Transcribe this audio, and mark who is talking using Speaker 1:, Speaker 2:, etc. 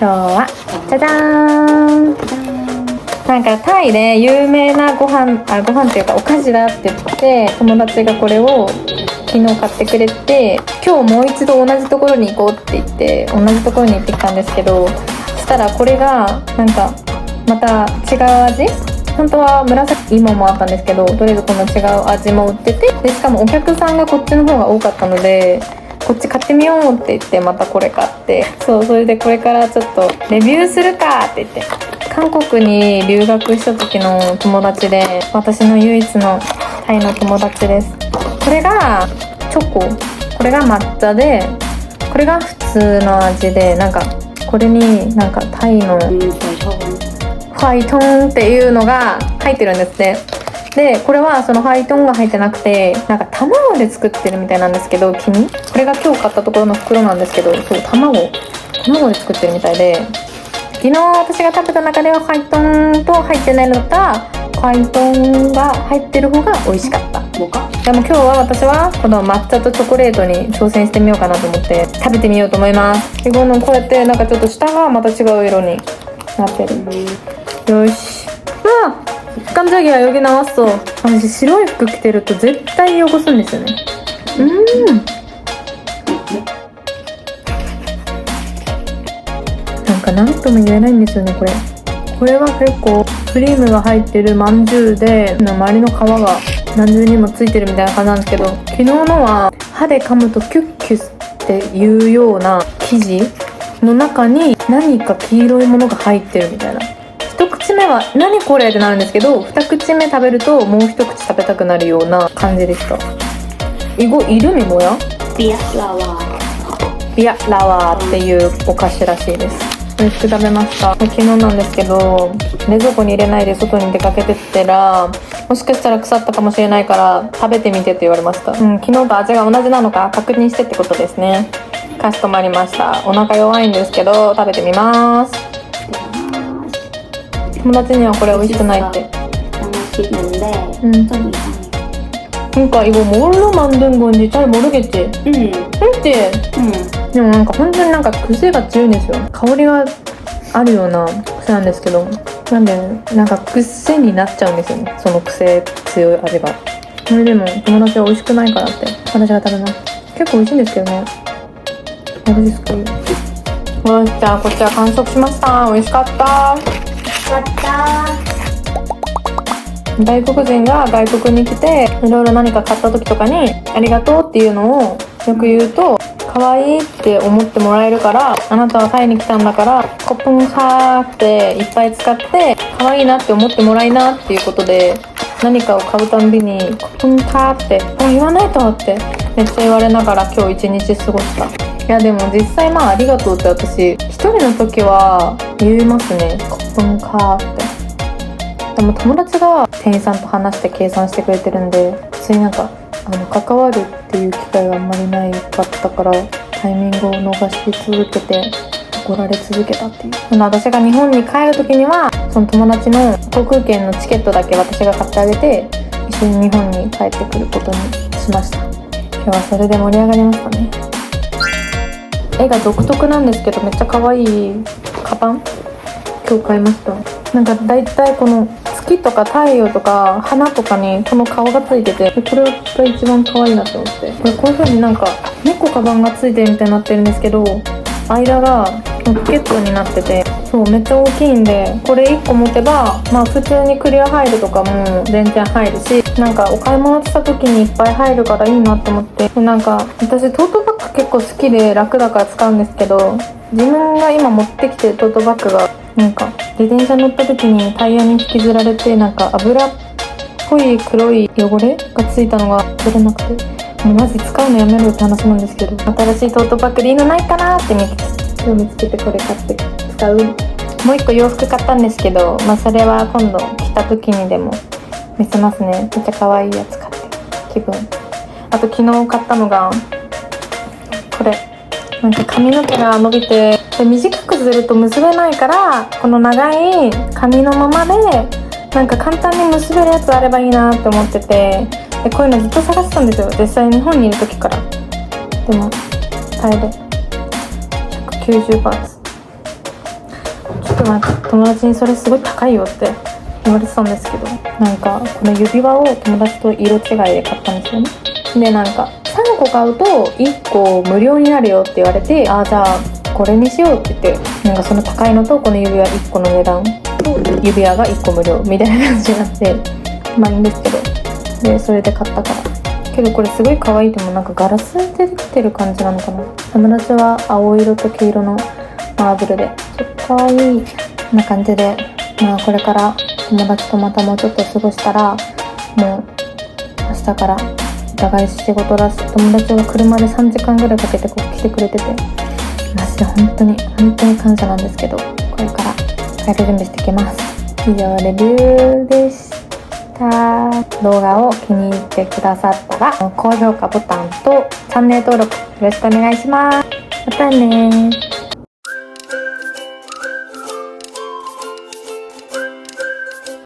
Speaker 1: 今日はじゃじゃーん。なんかタイで有名なご飯あご飯っていうかお菓子だって言って友達がこれを昨日買ってくれて今日もう一度同じところに行こうって言って同じところに行ってきたんですけどそしたらこれがなんかまた違う味？本当は紫芋もあったんですけどとりあえずこの違う味も売っててでしかもお客さんがこっちの方が多かったのでこっち買ってみようって言ってまたこれ買って。そうそれでこれからちょっとレビューするかって言って。韓国に留学した時の友達で私の唯一のタイの友達です。これがチョコ。これが抹茶でこれが普通の味でなんかこれになんかタイのファイトンっていうのが入ってるんですねでこれはそのファイトンが入ってなくてなんか卵で作ってるみたいなんですけど黄身これが今日買ったところの袋なんですけどそう卵。卵で作ってるみたいで。昨日私が食べた中ではファイトンと入ってないのだったらファイトンが入ってる方が美味しかった。でも今日は私はこの抹茶とチョコレートに挑戦してみようかなと思って食べてみようと思います。でこのこうやってなんかちょっと下がまた違う色になってる。よし。うわ 깜짝이야 여기 나왔어私白い服着てると絶対汚すんですよねうんなんか何とも言えないんですよねこれこれは結構クリームが入ってるまんじゅうで周りの皮が何重にもついてるみたいな感じなんですけど昨日のは歯で噛むとキュッキュスっていうような生地の中に何か黄色いものが入ってるみたいな 1口目は「何これ!」ってなるんですけど二口目食べるともう一口食べたくなるような感じでした이거이름이뭐
Speaker 2: ビアラワー。
Speaker 1: ビアラワーっていうお菓子らしいです。美味しく食べました。昨日なんですけど冷蔵庫に入れないで外に出かけてったらもしかしたら腐ったかもしれないから食べてみてって言われました、うん、昨日と味が同じなのか確認してってことですね。かしこまりました。お腹弱いんですけど食べてみます。友達にはこれ美味しくないって
Speaker 2: 하나씩 낸데
Speaker 1: 음.
Speaker 2: 좀 이상해
Speaker 1: 그러니까 이거 뭘로 만든 건지 잘 모르겠지
Speaker 2: 응
Speaker 1: 그렇지?
Speaker 2: 응
Speaker 1: でもなんか本当になんか癖が強いんですよ香りがあるような癖なんですけどなんでなんか癖になっちゃうんですよねその癖強い味がそれでも友達は美味しくないからって私が食べます結構美味しいんですけどね私好きよしじゃあこっちは完食しました美味しかった
Speaker 2: 맞다
Speaker 1: 外国人が外国に来ていろいろ何か買った時とかに「ありがとう」っていうのをよく言うと可愛いって思ってもらえるからあなたはタイに来たんだからコップンハーっていっぱい使って可愛いなって思ってもらいなっていうことで何かを買うたんびにコップンハーって「もう言わないと」ってめっちゃ言われながら今日一日過ごした。いやでも実際まあ「ありがとう」って私一人の時は言いますね。コップンハーって。でも友達が店員さんと話して計算してくれてるんで普通になんかあの関わるっていう機会があんまりないかったからタイミングを逃し続けて怒られ続けたっていう。その私が日本に帰る時にはその友達の航空券のチケットだけ私が買ってあげて一緒に日本に帰ってくることにしました。今日はそれで盛り上がりましたね。絵が独特なんですけどめっちゃ可愛いカバン？今日買いましたなんかだいたいこの月とか太陽とか花とかにこの顔がついててでこれが一番可愛いなって思って。これこういう風になんか猫カバンがついてるみたいになってるんですけど間がポケットになっててそうめっちゃ大きいんでこれ1個持てばまあ普通にクリアファイルとかも全然入るしなんかお買い物した時にいっぱい入るからいいなって思ってでなんか私トートバッグ結構好きで楽だから使うんですけど自分が今持ってきてるトートバッグがなんか自転車乗った時にタイヤに引きずられてなんか油っぽい黒い汚れがついたのが取れなくてもうマジ使うのやめろって話なんですけど新しいトートバッグでいいのないかなって見て今日見つけてこれ買って使う。もう一個洋服買ったんですけどまあそれは今度着た時にでも見せますね。めっちゃ可愛いやつ買って。気分。あと昨日買ったのがこれ。なんか髪の毛が伸びてで短くすると結べないからこの長い髪のままでなんか簡単に結べるやつあればいいなって思っててでこういうのずっと探してたんですよ。実際日本にいる時から。でもタイで90バーツ。となんか友達にそれすごい高いよって言われてたんですけどなんかこの指輪を友達と色違いで買ったんですよね。でなんか3個買うと1個無料になるよって言われてああじゃあこれにしようって言ってなんかその高いのとこの指輪1個の値段。と指輪が1個無料みたいな感じになってまあいいんですけど。でそれで買ったから。けどこれすごい可愛いでもなんかガラスでできてる感じなのかな。友達は青色と黄色のマーブルで。ちょっと可愛いこんな感じでまあこれから友達とまたもうちょっと過ごしたらもう明日からお互い仕事だし友達は車で3時間ぐらいかけてここ来てくれてて。マジで本当に本当に感謝なんですけどこれから帰る準備してきます。以上レビューでした動画を気に入ってくださったら高評価ボタンとチャンネル登録よろしくお願いします。またね